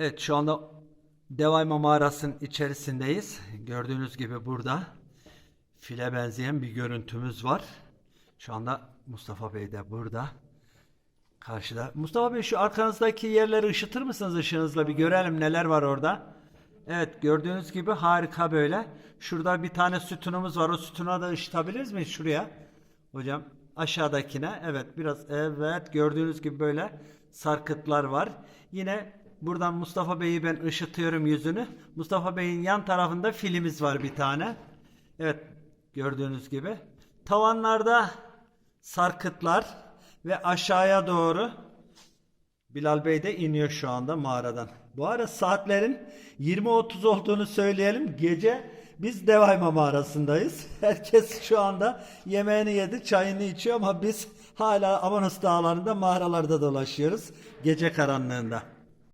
Evet şu anda Devayma mağarasının içerisindeyiz. Gördüğünüz gibi burada file benzeyen bir görüntümüz var. Şu anda Mustafa Bey de burada. Karşıda. Mustafa Bey şu arkanızdaki yerleri ışıtır mısınız ışığınızla bir görelim neler var orada. Evet gördüğünüz gibi harika böyle. Şurada bir tane sütunumuz var. O sütuna da ışıtabiliriz mi şuraya? Hocam aşağıdakine evet biraz evet gördüğünüz gibi böyle sarkıtlar var. Yine buradan Mustafa Bey'i ben ışıtıyorum yüzünü. Mustafa Bey'in yan tarafında filimiz var bir tane. Evet gördüğünüz gibi. Tavanlarda sarkıtlar ve aşağıya doğru Bilal Bey de iniyor şu anda mağaradan. Bu ara saatlerin 20.30 olduğunu söyleyelim. Gece biz Devayma mağarasındayız. Herkes şu anda yemeğini yedi, çayını içiyor ama biz hala Amanos dağlarında mağaralarda dolaşıyoruz. Gece karanlığında.